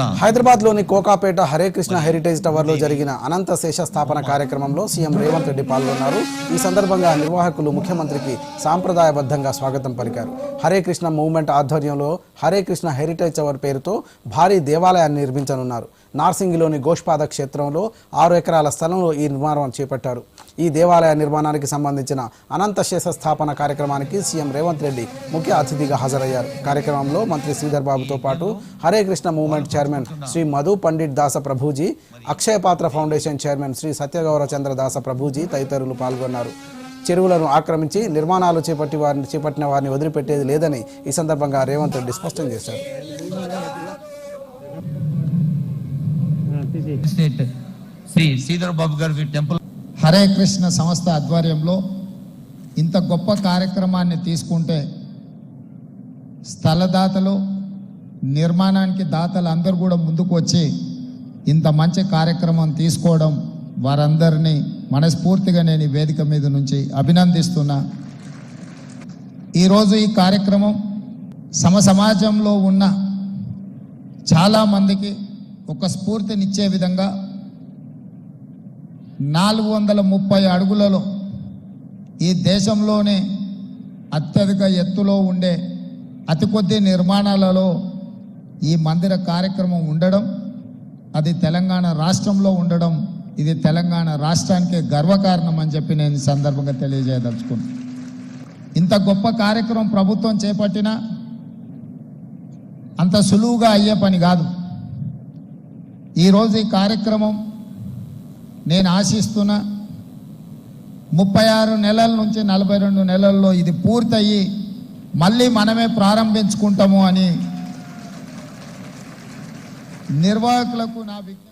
హైదరాబాద్లోని కోకాపేట హరే కృష్ణ హెరిటేజ్ టవర్లో జరిగిన అనంత శేష స్థాపన కార్యక్రమంలో సీఎం రేవంత్ రెడ్డి పాల్గొన్నారు. ఈ సందర్భంగా నిర్వాహకులు ముఖ్యమంత్రికి సాంప్రదాయబద్ధంగా స్వాగతం పలికారు. హరే కృష్ణ మూవ్మెంట్ ఆధ్వర్యంలో హరే కృష్ణ హెరిటేజ్ టవర్ పేరుతో భారీ దేవాలయాన్ని నిర్మించనున్నారు. నార్సింగిలోని గోష్పాద క్షేత్రంలో ఆరు ఎకరాల స్థలంలో ఈ నిర్మాణం చేపట్టారు. ఈ దేవాలయ నిర్మాణానికి సంబంధించిన అనంత శేష స్థాపన కార్యక్రమానికి సీఎం రేవంత్ రెడ్డి ముఖ్య అతిథిగా హాజరయ్యారు. కార్యక్రమంలో మంత్రి శ్రీధర్ బాబుతో పాటు Hare Krishna movement chairman Shri Madhu Pandit Dasa Prabhuji Akshaya Patra foundation chairman Shri Satyagaura Chandra Dasa Prabhuji తదితరులు పాల్గొన్నారు. చెరువులను ఆక్రమించి నిర్మాణాలు చేపట్టి వారిని చేపట్టిన వారిని వదిలిపెట్టేది లేదని ఈ సందర్భంగా రేవంత్ రెడ్డి స్పష్టం చేశారు. శ్రీ శ్రీధర్ బాబు గారి టెంపుల్ హరే కృష్ణ సంస్థ ఆధ్వర్యంలో ఇంత గొప్ప కార్యక్రమాన్ని తీసుకుంటే స్థలదాతలు నిర్మాణానికి దాతలు అందరూ కూడా ముందుకు వచ్చి ఇంత మంచి కార్యక్రమం తీసుకోవడం వారందరినీ మనస్ఫూర్తిగా నేను ఈ వేదిక మీద నుంచి అభినందిస్తున్నా. ఈరోజు ఈ కార్యక్రమం సమ సమాజంలో ఉన్న చాలామందికి ఒక స్ఫూర్తినిచ్చే విధంగా నాలుగు వందల ముప్పై అడుగులలో ఈ దేశంలోనే అత్యధిక ఎత్తులో ఉండే అతి కొద్ది నిర్మాణాలలో ఈ మందిర కార్యక్రమం ఉండడం అది తెలంగాణ రాష్ట్రంలో ఉండడం ఇది తెలంగాణ రాష్ట్రానికి గర్వకారణం అని చెప్పి నేను ఈ సందర్భంగా తెలియజేయదలుచుకున్నాను ఇంత గొప్ప కార్యక్రమం ప్రభుత్వం చేపట్టినా అంత సులువుగా అయ్యే పని కాదు. ఈరోజు ఈ కార్యక్రమం నేను ఆశిస్తున్న ముప్పై ఆరు నెలల నుంచి నలభై రెండు నెలల్లో ఇది పూర్తయి మళ్ళీ మనమే ప్రారంభించుకుంటాము అని నిర్వాహకులకు నా విజ్ఞప్తి.